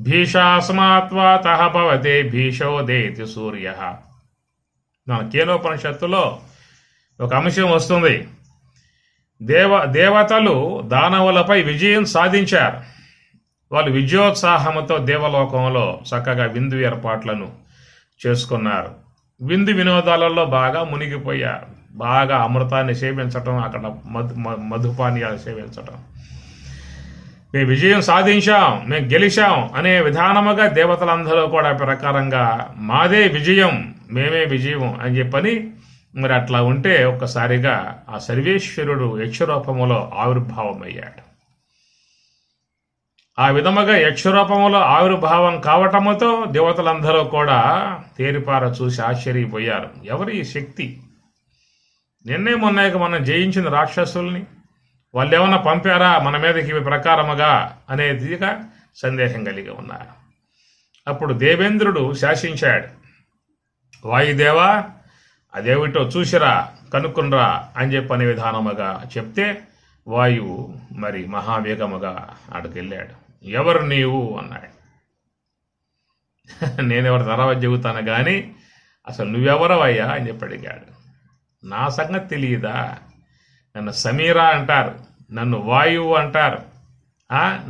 భీషాస్మాత్వాత భవతే భీషోదేతి సూర్య. మన కేలోపనిషత్తులో ఒక అంశం వస్తుంది. దేవ దేవతలు దానవులపై విజయం సాధించారు. వాళ్ళు విజయోత్సాహంతో దేవలోకంలో చక్కగా విందు ఏర్పాట్లను చేసుకున్నారు. విందు వినోదాలలో బాగా మునిగిపోయారు. బాగా అమృతాన్ని సేవించటం అక్కడ మధు మ- మధుపానీయాలు సేవించటం. మేము విజయం సాధించాం మేము గెలిచాం అనే విధానముగా దేవతలందరూ కూడా ప్రకారంగా మాదే విజయం మేమే విజయం అని చెప్పని మరి అట్లా ఉంటే ఒక్కసారిగా ఆ సర్వేశ్వరుడు యక్షరూపములో ఆవిర్భావం అయ్యాడు ఆ విధముగా యక్షరూపములో ఆవిర్భావం కావటముతో దేవతలందరూ కూడా తేరిపార చూసి ఆశ్చర్యపోయారు. ఎవరి శక్తి? నిన్నే మొన్నాక మనం జయించిన రాక్షసుల్ని వాళ్ళు ఏమన్నా పంపారా మన మీదకి ఇవి ప్రకారముగా అనేదిగా సందేహం కలిగి ఉన్నారు. అప్పుడు దేవేంద్రుడు శాసించాడు. వాయుదేవా అదేమిటో చూసిరా కనుక్కునరా అని చెప్పనే విధానముగా చెప్తే వాయువు మరి మహావేగముగా అడుకెళ్ళాడు ఎవరు నీవు? అన్నాడు. నేనెవరు తర్వాత చెబుతాను కానీ అసలు నువ్వెవరవయ్యా అని చెప్పి అడిగాడు. నా సంగతి తెలియదా నన్ను సమీరా అంటారు నన్ను వాయువు అంటారు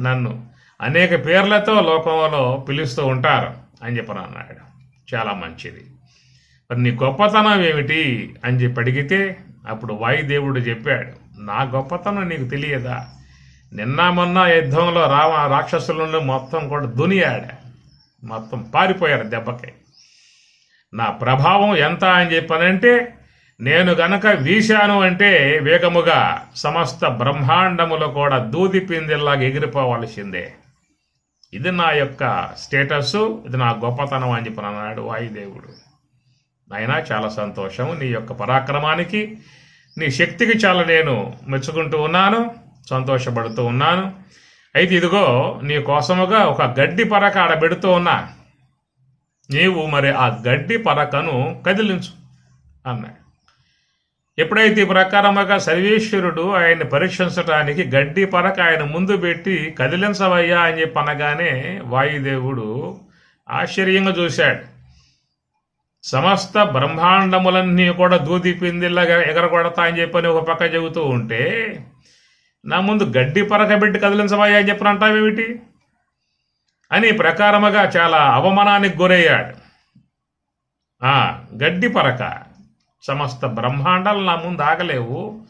నన్ను అనేక పేర్లతో లోకంలో పిలుస్తూ ఉంటారు అని చెప్పని అన్నాడు చాలా మంచిది. మరి నీ గొప్పతనం ఏమిటి అని చెప్పి అడిగితే అప్పుడు వాయుదేవుడు చెప్పాడు నా గొప్పతనం నీకు తెలియదా? నిన్న మొన్న యుద్ధంలో రామ రాక్షసులను మొత్తం కూడా దునియాడా? మొత్తం పారిపోయారు దెబ్బకి. నా ప్రభావం ఎంత అని చెప్పనంటే నేను గనక వీశాను అంటే వేగముగా సమస్త బ్రహ్మాండములు కూడా దూది పిందిల్లాగా ఎగిరిపోవలసిందే. ఇది నా యొక్క స్టేటస్ ఇది నా గొప్పతనం అని చెప్పి అన్నాడు వాయుదేవుడు. నాయనా చాలా సంతోషం నీ యొక్క పరాక్రమానికి నీ శక్తికి చాలా నేను మెచ్చుకుంటూ ఉన్నాను సంతోషపడుతూ ఉన్నాను. అయితే ఇదిగో నీ కోసముగా ఒక గడ్డి పరక ఆడబెడుతూ ఉన్నా. నీవు మరి ఆ గడ్డి పరకను కదిలించు అన్నాడు. ఎప్పుడైతే ఈ ప్రకారముగా సర్వేశ్వరుడు ఆయన్ని పరీక్షించడానికి గడ్డి పరక ఆయన ముందు పెట్టి కదిలించవయ్యా అని చెప్పి అనగానే వాయుదేవుడు ఆశ్చర్యంగా చూశాడు. సమస్త బ్రహ్మాండములన్నీ కూడా దూది ఎగరగొడతా అని చెప్పని ఒక పక్క చెబుతూ ఉంటే నా ముందు గడ్డి పరక పెట్టి కదిలించవయ్యా అని చెప్పిన అంటావేమిటి అని ప్రకారముగా చాలా అవమానానికి గురయ్యాడు. గడ్డి పరక. సమస్త బ్రహ్మాండాలు నా ముందు ఆగలేవు.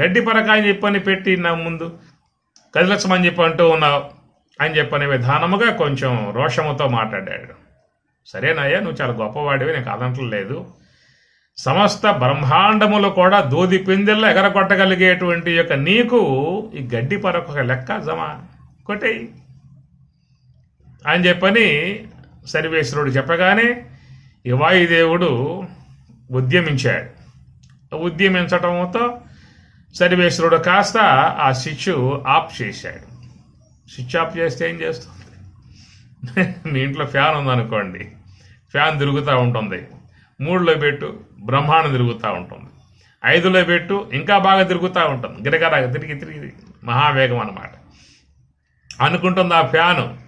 గడ్డి పరకాయని అని చెప్పని పెట్టి నా ముందు కదిలచ్చమని చెప్పి అంటూ ఉన్నావు అని చెప్పని విధానముగా కొంచెం రోషముతో మాట్లాడాడు. సరేనయ్యా నువ్వు చాలా గొప్పవాడివి నీకు నేను లేదు. సమస్త బ్రహ్మాండములు కూడా దూది పిందెల్లో ఎగరగొట్టగలిగేటువంటి యొక్క నీకు ఈ గడ్డి పరక ఒక లెక్క జమా. కొట్టేయి. అని చెప్పని సర్వేశ్వరుడు చెప్పగానే ఈ వాయుదేవుడు ఉద్యమించాడు. ఉద్యమించటంతో సర్వేశ్వరుడు కాస్త ఆ స్విచ్ ఆఫ్ చేశాడు. స్విచ్ ఆఫ్ చేస్తే ఏం చేస్తుంది? మీ ఇంట్లో ఫ్యాన్ ఉందనుకోండి ఫ్యాన్ తిరుగుతూ ఉంటుంది. మూడులో పెట్టు బ్రహ్మాండం తిరుగుతూ ఉంటుంది. ఐదులో పెట్టు ఇంకా బాగా తిరుగుతూ ఉంటుంది. గిరగరా తిరిగి తిరిగి మహావేగం అన్నమాట. అనుకుంటుంది ఆ ఫ్యాను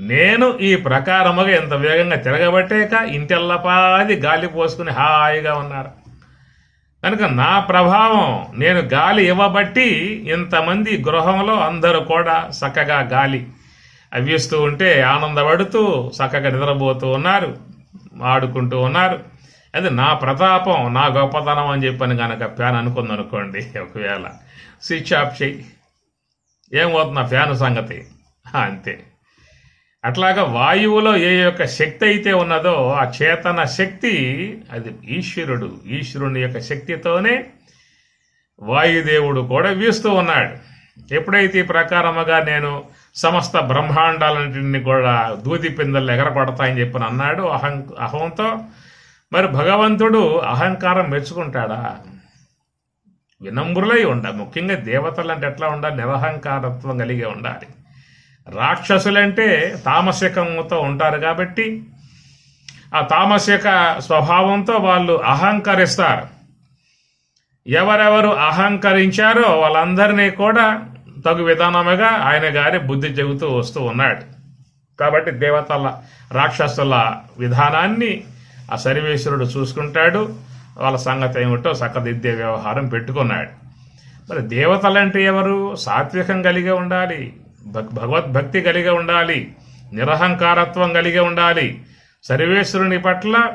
నేను ఈ ప్రకారముగా ఎంత వేగంగా తిరగబట్టేక ఇంటెల్లపాది గాలి పోసుకుని హాయిగా ఉన్నారు. కనుక నా ప్రభావం నేను గాలి ఇవ్వబట్టి ఇంతమంది గృహంలో అందరూ కూడా చక్కగా గాలి అవ్విస్తూ ఉంటే ఆనందపడుతూ చక్కగా నిద్రపోతూ ఉన్నారు ఆడుకుంటూ ఉన్నారు. అది నా ప్రతాపం నా గొప్పతనం అని చెప్పని కనుక ఫ్యాన్ అనుకుంది అనుకోండి ఒకవేళ. స్విచ్ ఆఫ్ చేయి. ఏమవుతుంది ఫ్యాన్ సంగతి? అంతే. అట్లాగా వాయువులో ఏ యొక్క శక్తి అయితే ఉన్నదో ఆ చేతన శక్తి అది ఈశ్వరుడు. ఈశ్వరుని యొక్క శక్తితోనే వాయుదేవుడు కూడా వీస్తూ ఉన్నాడు. ఎప్పుడైతే ఈ ప్రకారముగా నేను సమస్త బ్రహ్మాండాలన్నింటినీ కూడా దూది పిందలు ఎగరపడతాయని చెప్పని అన్నాడు అహం అహంతో మరి భగవంతుడు అహంకారం మెచ్చుకుంటాడా? వినమ్రులై ఉండాలి ముఖ్యంగా దేవతలు అంటే ఎట్లా ఉండాలి? నిరహంకారత్వం కలిగి ఉండాలి. రాక్షసులంటే తామసికంతో ఉంటారు కాబట్టి ఆ తామసిక స్వభావంతో వాళ్ళు అహంకరిస్తారు. ఎవరెవరు అహంకరించారో వాళ్ళందరినీ కూడా తగు విధానముగా ఆయన గారి బుద్ధి చెబుతూ వస్తూ ఉన్నాడు. కాబట్టి దేవతల రాక్షసుల విధానాన్ని ఆ సర్వేశ్వరుడు చూసుకుంటాడు. వాళ్ళ సంగతి ఏమిటో సక్కదిద్దే వ్యవహారం పెట్టుకున్నాడు. మరి దేవతలంటే ఎవరు? సాత్వికం కలిగి ఉండాలి. భగవద్భక్తి కలిగి ఉండాలి. నిరహంకారత్వం కలిగి ఉండాలి. సర్వేశ్వరుని పట్ల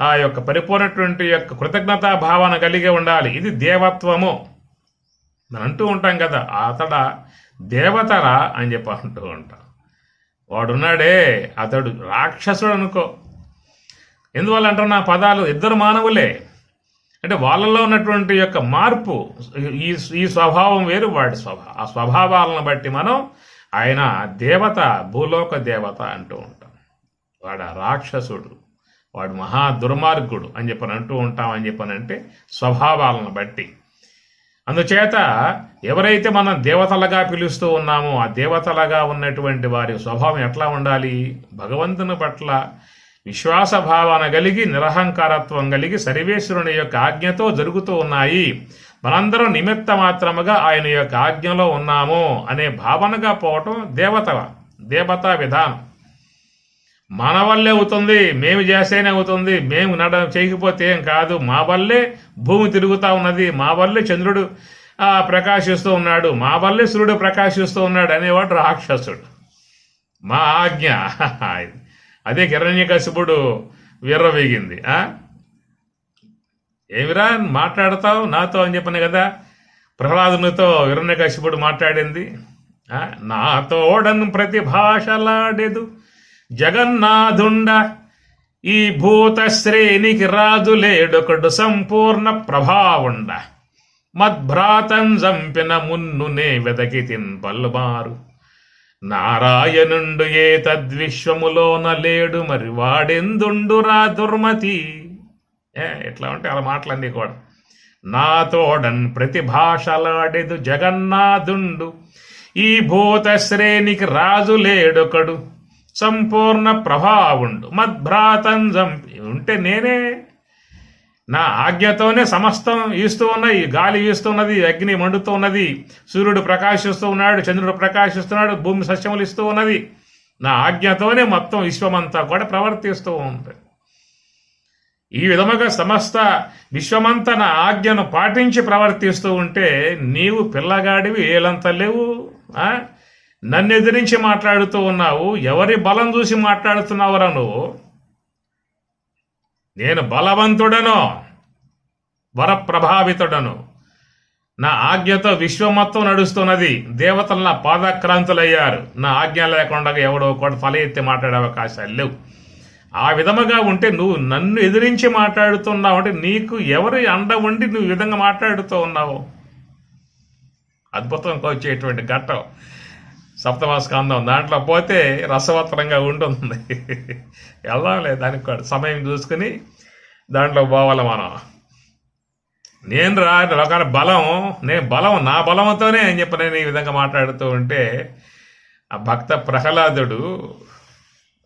ఆ యొక్క పరిపూర్ణటువంటి యొక్క కృతజ్ఞతా భావన కలిగి ఉండాలి. ఇది దేవత్వము. మనం అంటూ ఉంటాం కదా అతడ దేవతరా అని చెప్పి అంటూ ఉంటాం. వాడున్నాడే అతడు రాక్షసుడు అనుకో ఎందువల్ల అంటారు నా పదాలు ఇద్దరు మానవులే. అంటే వాళ్ళలో ఉన్నటువంటి యొక్క మార్పు ఈ ఈ స్వభావం వేరు వాడి స్వభావం ఆ స్వభావాలను బట్టి మనం ఆయన దేవత భూలోక దేవత అంటూ ఉంటాం. వాడు రాక్షసుడు వాడు మహా దుర్మార్గుడు అని చెప్పని అంటూ ఉంటాం అని చెప్పనంటే స్వభావాలను బట్టి. అందుచేత ఎవరైతే మనం దేవతలుగా పిలుస్తూ ఉన్నామో ఆ దేవతలుగా ఉన్నటువంటి వారి స్వభావం ఎట్లా ఉండాలి? భగవంతుని పట్ల విశ్వాస భావన కలిగి నిరహంకారత్వం కలిగి సర్వేశ్వరుని యొక్క ఆజ్ఞతో జరుగుతూ ఉన్నాయి. మనందరం నిమిత్త మాత్రముగా ఆయన యొక్క ఆజ్ఞలో ఉన్నాము అనే భావనగా పోవటం దేవత దేవతా విధానం. మన వల్లే అవుతుంది మేము చేస్తేనే అవుతుంది మేము నడ చేయకపోతే ఏం కాదు. మా వల్లే భూమి తిరుగుతూ ఉన్నది మా వల్లే చంద్రుడు ప్రకాశిస్తూ ఉన్నాడు మా వల్లే సూర్యుడు ప్రకాశిస్తూ ఉన్నాడు అనేవాడు రాక్షసుడు. మా ఆజ్ఞ అదే హిరణ్యకశిపుడు వీర్రవేగింది ఏమిరా మాట్లాడతావు నాతో అని చెప్పను కదా ప్రహ్లాదునితో హిరణ్యకశిపుడు మాట్లాడింది నాతోడన్ ప్రతి భాషలాడేదు జగన్నాథుండ ఈ భూత శ్రేణికి రాజు లేడొకడు సంపూర్ణ ప్రభావుండ మద్భ్రాతం చంపిన మున్నునే వెదకి తిన్ పల్లుమారు నారాయణుండు ఏ తద్విశ్వములోన లేడు మరి వాడెందుండురా దుర్మతి? ఏ ఎట్లా ఉంటే అలా మాటలన్నీ కూడా. నాతోడన్ ప్రతిభాషలాడెదు జగన్నాథుండు ఈ భూత శ్రేణికి రాజు లేడొకడు సంపూర్ణ ప్రభావుండు మద్భ్రాతం చంపి ఉంటే నేనే నా ఆజ్ఞతోనే సమస్తం ఈస్తూ ఉన్నాయి గాలి వీస్తున్నది అగ్ని మండుతూ ఉన్నది సూర్యుడు ప్రకాశిస్తూ ఉన్నాడు చంద్రుడు ప్రకాశిస్తున్నాడు భూమి సస్యములు ఇస్తూ ఉన్నది. నా ఆజ్ఞతోనే మొత్తం విశ్వమంతా కూడా ప్రవర్తిస్తూ ఉంది. ఈ విధముగా సమస్త విశ్వమంతా నా ఆజ్ఞను పాటించి ప్రవర్తిస్తూ ఉంటే నీవు పిల్లగాడివి ఏలంత లేవు. నన్ను ఎదిరించి మాట్లాడుతూ ఉన్నావు ఎవరి బలం చూసి మాట్లాడుతున్నావురా నువ్వు? నేను బలవంతుడను వరప్రభావితుడను. నా ఆజ్ఞతో విశ్వమత్తం నడుస్తున్నది. దేవతలు నా పాదక్రాంతులయ్యారు. నా ఆజ్ఞ లేకుండా ఎవడో కూడా తల ఎత్తి మాట్లాడే అవకాశాలు లేవు. ఆ విధముగా ఉంటే నువ్వు నన్ను ఎదిరించి మాట్లాడుతున్నావు అంటే నీకు ఎవరి అండ ఉండి నువ్వు విధంగా మాట్లాడుతూ ఉన్నావు? అద్భుతంగా వచ్చేటువంటి ఘట్టం. సప్తమస్కందం దాంట్లో పోతే రసవత్తరంగా ఉంటుంది వెళ్దాంలే దానికి కూడా. సమయం చూసుకుని దాంట్లో పోవాలి మనం. నేను రా లోకాల బలం నేను బలం నా బలంతోనే అని చెప్పి నేను ఈ విధంగా మాట్లాడుతూ ఉంటే ఆ భక్త ప్రహ్లాదుడు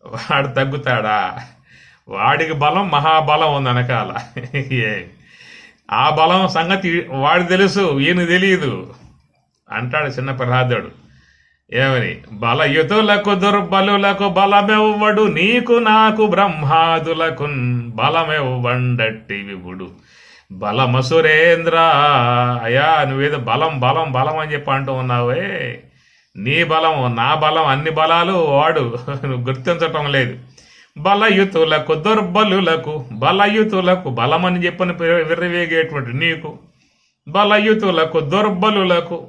వాడు తగ్గుతాడా? వాడికి బలం మహాబలం ఉంది వెనకాల. ఏ ఆ బలం సంగతి వాడు తెలుసు ఈయన తెలియదు అంటాడు చిన్న ప్రహ్లాదుడు. ఏమని? బలయుతులకు దుర్బలులకు బలమెవ్వడు నీకు నాకు బ్రహ్మాదులకు బలమెవ్వండట్టి విభుడు బలమసురేంద్ర అయ్యా నువ్వేదో బలం బలం బలం అని చెప్పి అంటూ ఉన్నావే. నీ బలం నా బలం అన్ని బలాలు వాడు. నువ్వు గుర్తించటం లేదు. బలయుతులకు దుర్బలులకు బలయుతులకు బలమని చెప్పని విర్రవేగేటువంటి నీకు. బలయుతులకు దుర్బలులకు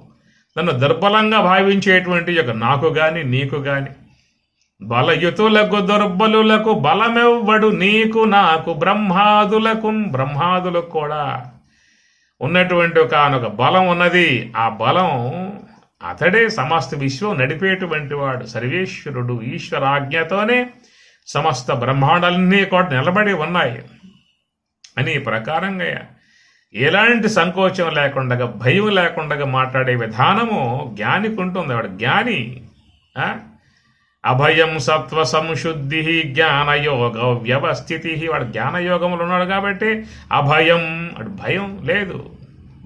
నన్ను దుర్బలంగా భావించేటువంటి యొక్క నాకు గాని నీకు గాని బలయుతులకు దుర్బలులకు బలమెవ్వడు నీకు నాకు బ్రహ్మాదులకు బ్రహ్మాదులకు కూడా ఉన్నటువంటి ఒక ఒక బలం ఉన్నది. ఆ బలం అతడే సమస్త విశ్వం నడిపేటువంటి వాడు సర్వేశ్వరుడు ఈశ్వరాజ్ఞతోనే సమస్త బ్రహ్మాండాలన్నీ కూడా నిలబడి ఉన్నాయి. అని ప్రకారంగా ఎలాంటి సంకోచం లేకుండా భయం లేకుండా మాట్లాడే విధానము జ్ఞానికి ఉంటుంది వాడు జ్ఞాని అభయం సత్వ సంశుద్ధి జ్ఞానయోగ వ్యవస్థితి. వాడు జ్ఞానయోగములు ఉన్నాడు కాబట్టి అభయం వాడు భయం లేదు.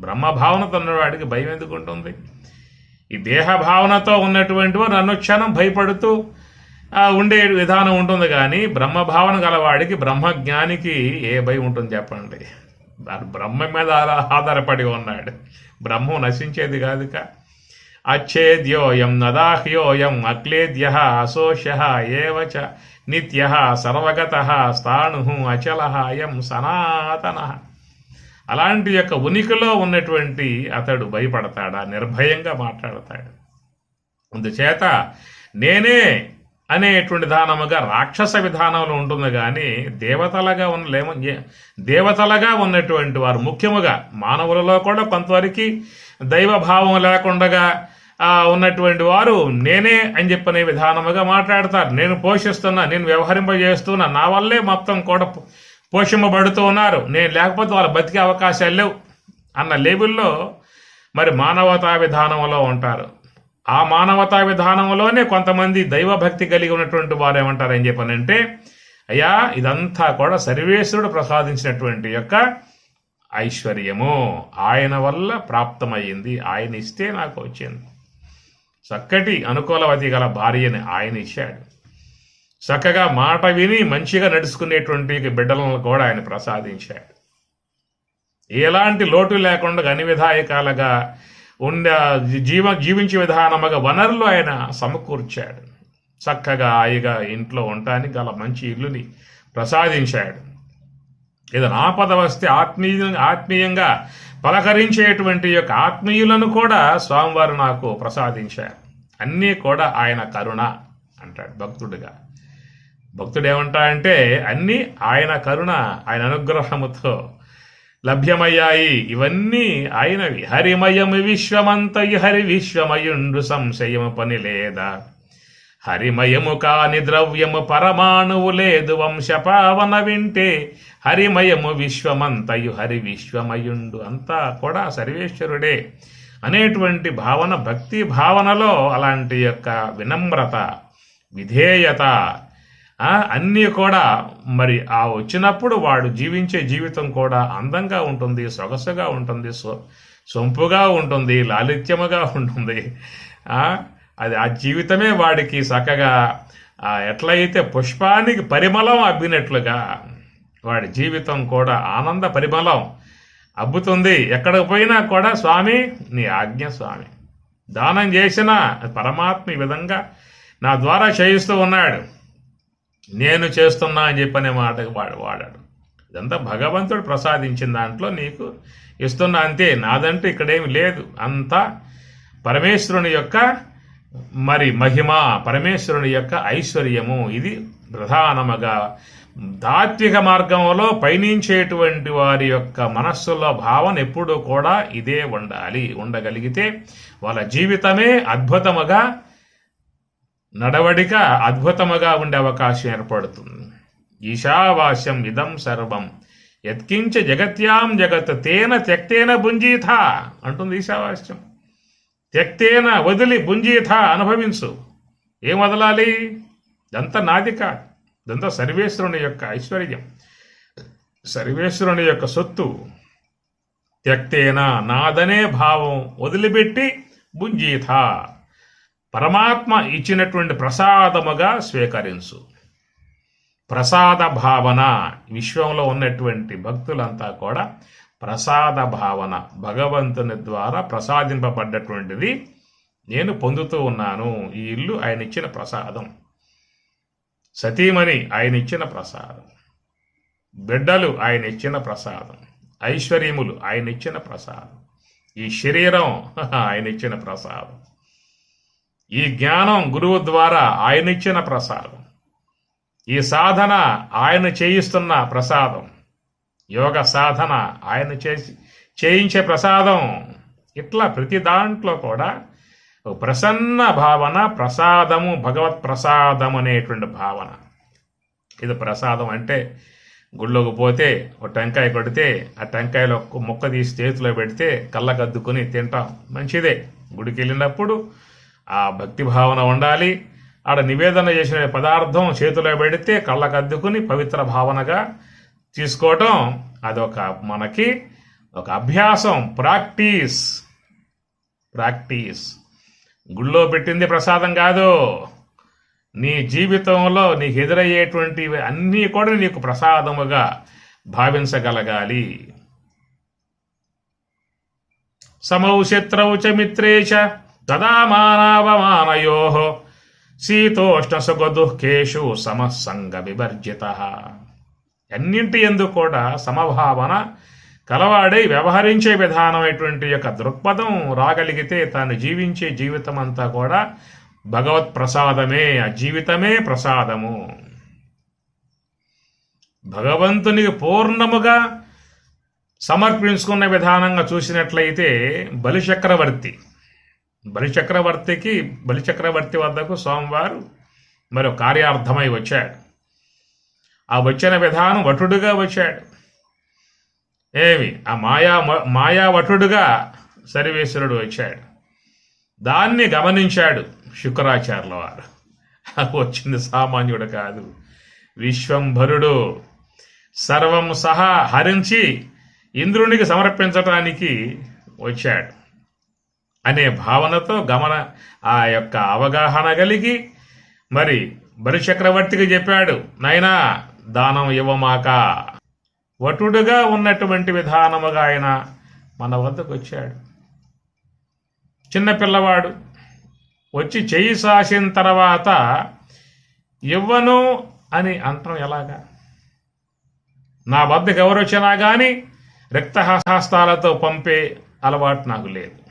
బ్రహ్మభావనతో ఉన్నవాడికి భయం ఎందుకు ఉంటుంది ఈ దేహ భావనతో ఉన్నటువంటి వారు అనుక్షణం భయపడుతూ ఉండే విధానం ఉంటుంది కానీ బ్రహ్మభావన గలవాడికి బ్రహ్మజ్ఞానికి ఏ భయం ఉంటుంది చెప్పండి? దాని బ్రహ్మ మీద ఆధారపడి ఉన్నాడు. బ్రహ్మం నశించేది కాదుక. అచ్చేద్యోయం నదాహ్యోయం అక్లేద్య అశోష్య ఏవచ నిత్య సర్వగత స్థాణు అచల అయం సనాతన. అలాంటి యొక్క ఉనికిలో ఉన్నటువంటి అతడు భయపడతాడా? నిర్భయంగా మాట్లాడతాడు. అందుచేత నేనే అనేటువంటి విధానముగా రాక్షస విధానంలో ఉంటుంది కానీ దేవతలుగా ఉన్న దేవతలుగా ఉన్నటువంటి వారు ముఖ్యముగా మానవులలో కూడా కొంతవరకు దైవభావం లేకుండా ఉన్నటువంటి వారు నేనే అని చెప్పనే విధానముగా మాట్లాడతారు. నేను పోషిస్తున్నా నేను వ్యవహరింపజేస్తున్నా నా వల్లే మొత్తం కూడా పోషింపబడుతూ ఉన్నారు. నేను లేకపోతే వాళ్ళ బతికే అవకాశాలు లేవు. అన్న లేబుల్లో మరి మానవతా విధానంలో ఉంటారు. ఆ మానవతా విధానంలోనే కొంతమంది దైవభక్తి కలిగి ఉన్నటువంటి వారు ఏమంటారు? ఏం చెప్పానంటే అయ్యా ఇదంతా కూడా సర్వేశ్వరుడు ప్రసాదించినటువంటి యొక్క ఐశ్వర్యము. ఆయన వల్ల ప్రాప్తమయ్యింది. ఆయన ఇస్తే నాకు వచ్చింది. చక్కటి అనుకూలవతి గల భార్యని ఆయన ఇచ్చాడు. చక్కగా మాట విని మంచిగా నడుచుకునేటువంటి బిడ్డలను కూడా ఆయన ప్రసాదించాడు. ఎలాంటి లోటు లేకుండా అన్ని విధాయకాలుగా ఉండ జీవ జీవించే విధానముగా వనరులు ఆయన సమకూర్చాడు. చక్కగా హాయిగా ఇంట్లో ఉండటానికి గల మంచి ఇల్లుని ప్రసాదించాడు. ఏదైనా ఆపద వస్తే ఆత్మీయ ఆత్మీయంగా పలకరించేటువంటి యొక్క ఆత్మీయులను కూడా స్వామివారు నాకు ప్రసాదించారు. అన్నీ కూడా ఆయన కరుణ అంటాడు భక్తుడిగా. భక్తుడు ఏమంటా అంటే అన్నీ ఆయన కరుణ ఆయన అనుగ్రహముతో లభ్యమయ్యాయి. ఇవన్నీ ఆయనవి. హరిమయము విశ్వమంతయు హరి విశ్వమయుండు సంశయము పని లేదా హరిమయము కాని ద్రవ్యము పరమాణువు లేదు. వంశపావన వింటే హరిమయము విశ్వమంతయు హరి విశ్వమయుండు అంతా కూడా సర్వేశ్వరుడే. అనేటువంటి భావన భక్తి భావనలో అలాంటి యొక్క వినమ్రత విధేయత అన్నీ కూడా మరి ఆ వచ్చినప్పుడు వాడు జీవించే జీవితం కూడా అందంగా ఉంటుంది సొగసుగా ఉంటుంది సొ సొంపుగా ఉంటుంది లాలిత్యముగా ఉంటుంది. అది ఆ జీవితమే వాడికి చక్కగా ఎట్లయితే పుష్పానికి పరిమళం అబ్బినట్లుగా వాడి జీవితం కూడా ఆనంద పరిమళం అబ్బుతుంది. ఎక్కడికి పోయినా కూడా స్వామి నీ ఆజ్ఞ స్వామి. దానం చేసిన పరమాత్మ ఈ విధంగా నా ద్వారా చేయిస్తూ ఉన్నాడు. నేను చేస్తున్నా అని చెప్పనే మాటకు వాడు వాడాడు. ఇదంతా భగవంతుడు ప్రసాదించిన దాంట్లో నీకు ఇస్తున్నా అంతే. నాదంటూ ఇక్కడేమి లేదు. అంతా పరమేశ్వరుని యొక్క మరి మహిమ పరమేశ్వరుని యొక్క ఐశ్వర్యము. ఇది ప్రధానముగా తాత్విక మార్గంలో పయనించేటువంటి వారి యొక్క మనస్సులో భావన ఎప్పుడూ కూడా ఇదే ఉండాలి. ఉండగలిగితే వాళ్ళ జీవితమే అద్భుతముగా నడవడిక అద్భుతముగా ఉండే అవకాశం ఏర్పడుతుంది. ఈశావాస్యం ఇదం సర్వం. యత్కించ జగత్యాం జగత్ తేన త్యక్తేన భుంజీథ అంటుంది ఈశావాస్యం. త్యక్తేన వదిలి భుంజీథ అనుభవించు. ఏం వదలాలి? దంత నాదిక దంత సర్వేశ్వరుని యొక్క ఐశ్వర్యం. సర్వేశ్వరుని యొక్క సొత్తు. త్యక్తేన నాదనే భావం వదిలిపెట్టి భుంజీథ. పరమాత్మ ఇచ్చినటువంటి ప్రసాదముగా స్వీకరించు. ప్రసాద భావన విశ్వంలో ఉన్నటువంటి భక్తులంతా కూడా ప్రసాద భావన భగవంతుని ద్వారా ప్రసాదింపబడ్డటువంటిది నేను పొందుతూ ఉన్నాను. ఈ ఇల్లు ఆయన ఇచ్చిన ప్రసాదం. సతీమణి ఆయన ఇచ్చిన ప్రసాదం. బిడ్డలు ఆయన ఇచ్చిన ప్రసాదం. ఐశ్వర్యములు ఆయన ఇచ్చిన ప్రసాదం. ఈ శరీరం ఆయన ఇచ్చిన ప్రసాదం. ఈ జ్ఞానం గురువు ద్వారా ఆయన ఇచ్చిన ప్రసాదం. ఈ సాధన ఆయన చేయిస్తున్న ప్రసాదం. యోగ సాధన ఆయన చేసి చేయించే ప్రసాదం. ఇట్లా ప్రతి దాంట్లో కూడా ఒక ప్రసన్న భావన ప్రసాదము భగవత్ ప్రసాదం అనేటువంటి భావన. ఇది ప్రసాదం అంటే గుళ్ళోకి పోతే ఒక టెంకాయ కొడితే ఆ టెంకాయలో ముక్క తీసి చేతిలో పెడితే కళ్ళకద్దుకుని తింటాం. మంచిదే. గుడికి వెళ్ళినప్పుడు ఆ భక్తి భావన ఉండాలి. ఆడ నివేదన చేసిన పదార్థం చేతిలో పెడితే కళ్ళకద్దుకుని పవిత్ర భావనగా తీసుకోవటం అదొక మనకి ఒక అభ్యాసం ప్రాక్టీస్. ప్రాక్టీస్. గుళ్ళో పెట్టింది ప్రసాదం కాదు. నీ జీవితంలో నీకు ఎదురయ్యేటువంటివి అన్నీ కూడా నీకు ప్రసాదముగా భావించగలగాలి. సమౌ శత్రౌ చ మిత్రే చ తదా మానవమానయో శీతోష్ణ సుఖ సమసంగ వివర్జిత అన్నింటి ఎందు కూడా సమభావన కలవాడై వ్యవహరించే విధానమైనటువంటి యొక్క దృక్పథం రాగలిగితే తాను జీవించే జీవితం అంతా కూడా భగవత్ ప్రసాదమే ఆ జీవితమే ప్రసాదము. భగవంతునికి పూర్ణముగా సమర్పించుకున్న విధానంగా చూసినట్లయితే బలిచక్రవర్తి బలిచక్రవర్తికి బలిచక్రవర్తి వద్దకు సోమవారు మరో కార్యార్థమై వచ్చాడు. ఆ వచ్చిన విధానం వటుడుగా వచ్చాడు. ఏమి? ఆ మాయా మాయా వటుడుగా సర్వేశ్వరుడు వచ్చాడు. దాన్ని గమనించాడు శుక్రాచార్యుల వారు. వచ్చింది సామాన్యుడు కాదు. విశ్వంభరుడు. సర్వం సహా హరించి ఇంద్రునికి సమర్పించటానికి వచ్చాడు. అనే భావనతో గమన ఆ యొక్క అవగాహన కలిగి మరి బలిచక్రవర్తికి చెప్పాడు నైనా దానం ఇవ్వమాక. వటుడుగా ఉన్నటువంటి విధానముగా ఆయన మన వద్దకు వచ్చాడు. చిన్న పిల్లవాడు వచ్చి చేయి సాసిన తర్వాత ఇవ్వను అని అంటాం ఎలాగా? నా వద్దకు ఎవరు వచ్చినా కానీ రక్తహస్తాలతో పంపే అలవాటు నాకు లేదు.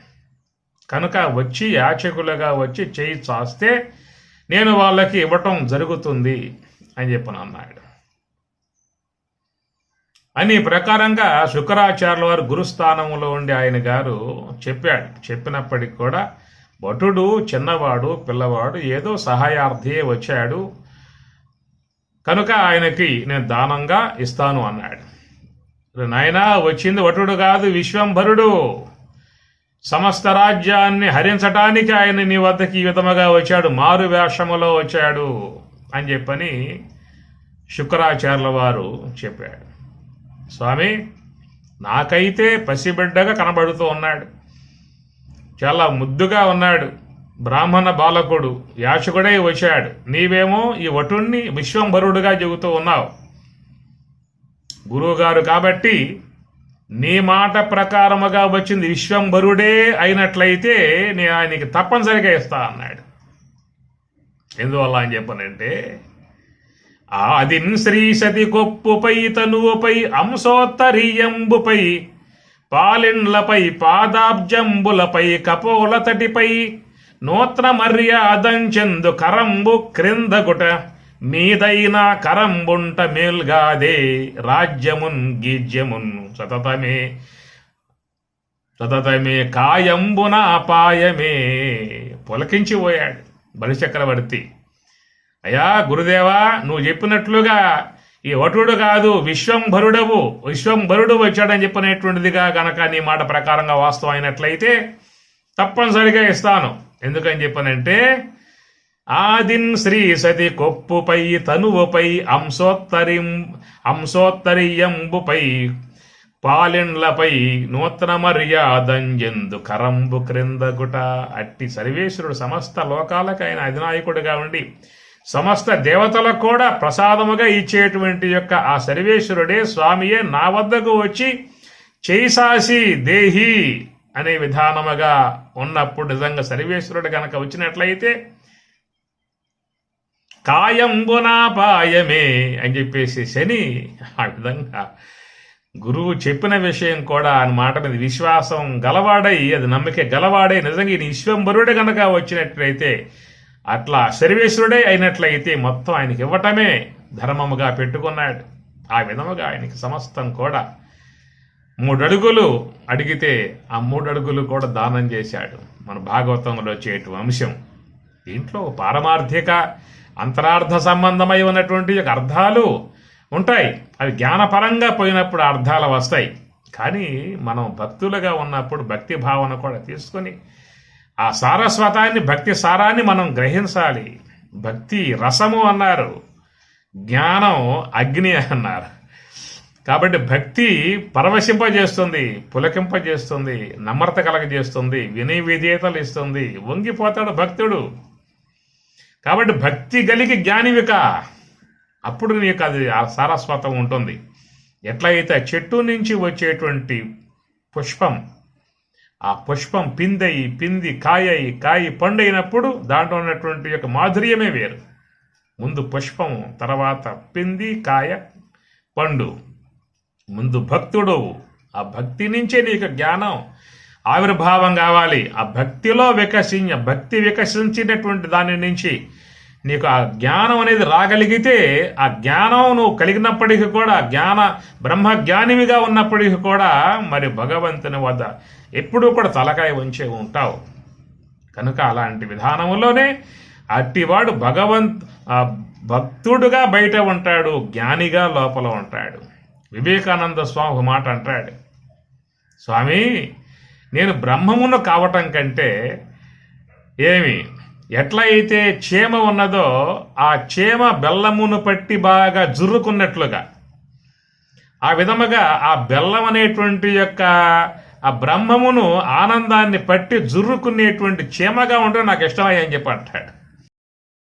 కనుక వచ్చి యాచకులుగా వచ్చి చేయి చాస్తే నేను వాళ్ళకి ఇవ్వటం జరుగుతుంది అని చెప్పిన అన్నాడు. అని ప్రకారంగా శుక్రాచార్యుల వారు గురుస్థానంలో ఉండి ఆయన గారు చెప్పాడు. చెప్పినప్పటికి కూడా భటుడు చిన్నవాడు పిల్లవాడు ఏదో సహాయార్థి వచ్చాడు. కనుక ఆయనకి నేను దానంగా ఇస్తాను అన్నాడు. నాయనా వచ్చింది వటుడు కాదు విశ్వంభరుడు. సమస్త రాజ్యాన్ని హరించటానికి ఆయన నీ వద్దకి ఈ విధముగా వచ్చాడు. మారు వేషములో వచ్చాడు అని చెప్పని శుక్రాచార్యుల వారు చెప్పాడు స్వామి నాకైతే పసిబిడ్డగా కనబడుతూ ఉన్నాడు. చాలా ముద్దుగా ఉన్నాడు. బ్రాహ్మణ బాలకుడు యాచకుడై వచ్చాడు. నీవేమో ఈ వటుణ్ణి విశ్వంభరుడుగా చెబుతూ ఉన్నావు. గురువుగారు కాబట్టి నీ మాట ప్రకారముగా వచ్చింది విశ్వంభరుడే అయినట్లయితే నేను ఆయనకి తప్పనిసరిగా ఇస్తా అన్నాడు. ఎందువల్ల అని చెప్పనంటే ఆదిన్ శ్రీసతి కొప్పుపై తనువుపై అంశోత్తరీయంబుపై పాలిండ్లపై పాదాబ్జంబులపై కపోలతటిపై నూత్న మర్యాదంచెందు కరంబు క్రిందగుట మీదైన కరంబుంట మేల్గాదే రాజ్యమున్ గీజ్యమున్ సతతమే. సతతమే కాయంబున అపాయమే పొలకించిపోయాడు బలిచక్రవర్తి అయ్యా గురుదేవా నువ్వు చెప్పినట్లుగా ఈ వటుడు కాదు విశ్వంభరుడవు విశ్వంభరుడు వచ్చాడని చెప్పినటువంటిదిగా గనక నీ మాట ప్రకారంగా వాస్తవం అయినట్లయితే తప్పనిసరిగా ఇస్తాను. ఎందుకని చెప్పనంటే ఆదిన్ శ్రీ సతి కొప్పుపై తనువుపై అంశోత్తరిం అంశోత్తరియంబుపై పాలిండ్లపై నూతన మర్యాదంజెందు కరంబు క్రిందగుట. అట్టి సర్వేశ్వరుడు సమస్త లోకాలకు ఆయన అధినాయకుడుగా ఉండి సమస్త దేవతలకు కూడా ప్రసాదముగా ఇచ్చేటువంటి యొక్క ఆ సర్వేశ్వరుడే స్వామియే నా వద్దకు వచ్చి చేసాసి దేహి అనే విధానముగా ఉన్నప్పుడు నిజంగా సర్వేశ్వరుడు గనక వచ్చినట్లయితే కాయంబునాపాయమే అని చెప్పేసి శని ఆ విధంగా గురువు చెప్పిన విషయం కూడా అని మాట మీద విశ్వాసం గలవాడై అది నమ్మిక గలవాడై నిజంగా ఈ విశ్వంబరుడే కనుక వచ్చినట్లయితే అట్లా సర్వేశ్వరుడే అయినట్లయితే మొత్తం ఆయనకి ఇవ్వటమే ధర్మముగా పెట్టుకున్నాడు. ఆ విధముగా ఆయనకి సమస్తం కూడా మూడు అడుగులు అడిగితే ఆ మూడు అడుగులు కూడా దానం చేశాడు. మన భాగవతంలో చేయటం అంశం. దీంట్లో పారమార్థిక అంతరార్థ సంబంధమై ఉన్నటువంటి యొక్క అర్థాలు ఉంటాయి. అవి జ్ఞానపరంగా పోయినప్పుడు అర్థాలు వస్తాయి. కానీ మనం భక్తులుగా ఉన్నప్పుడు భక్తి భావన కూడా తీసుకొని ఆ సారస్వతాన్ని భక్తి సారాన్ని మనం గ్రహించాలి. భక్తి రసము అన్నారు. జ్ఞానం అగ్ని అన్నారు. కాబట్టి భక్తి పరవశింపజేస్తుంది పులకింపజేస్తుంది నమ్రత కలగజేస్తుంది వినయ విధేయతలు ఇస్తుంది. వంగిపోతాడు భక్తుడు. కాబట్టి భక్తి కలిగి జ్ఞానివిక అప్పుడు నీకు అది ఆ సారస్వతం ఉంటుంది. ఎట్లయితే చెట్టు నుంచి వచ్చేటువంటి పుష్పం ఆ పుష్పం పిందయి పింది కాయయి కాయి పండైనప్పుడు దాంట్లో ఉన్నటువంటి యొక్క మాధుర్యమే వేరు. ముందు పుష్పం తర్వాత పింది కాయ పండు. ముందు భక్తుడు ఆ భక్తి నుంచే నీకు జ్ఞానం ఆవిర్భావం కావాలి. ఆ భక్తిలో వికసించ భక్తి వికసించినటువంటి దాని నుంచి నీకు ఆ జ్ఞానం అనేది రాగలిగితే ఆ జ్ఞానం నువ్వు కలిగినప్పటికీ కూడా జ్ఞాన బ్రహ్మ జ్ఞానివిగా ఉన్నప్పటికీ కూడా మరి భగవంతుని వద్ద ఎప్పుడూ కూడా తలకాయ ఉంచే ఉంటావు. కనుక అలాంటి విధానంలోనే అట్టివాడు భగవంత్ ఆ భక్తుడుగా బయట ఉంటాడు జ్ఞానిగా లోపల ఉంటాడు. వివేకానంద స్వామి ఒక మాట అంటాడు. స్వామి నేను బ్రహ్మమును కావటం కంటే ఏమి ఎట్లయితే చీమ ఉన్నదో ఆ చీమ బెల్లమును పట్టి బాగా జుర్రుకున్నట్లుగా. ఆ విధముగా ఆ బెల్లం అనేటువంటి యొక్క ఆ బ్రహ్మమును ఆనందాన్ని పట్టి జుర్రుకునేటువంటి చీమగా ఉంటే నాకు ఇష్టమయ్యా అని చెప్పి అంటాడు.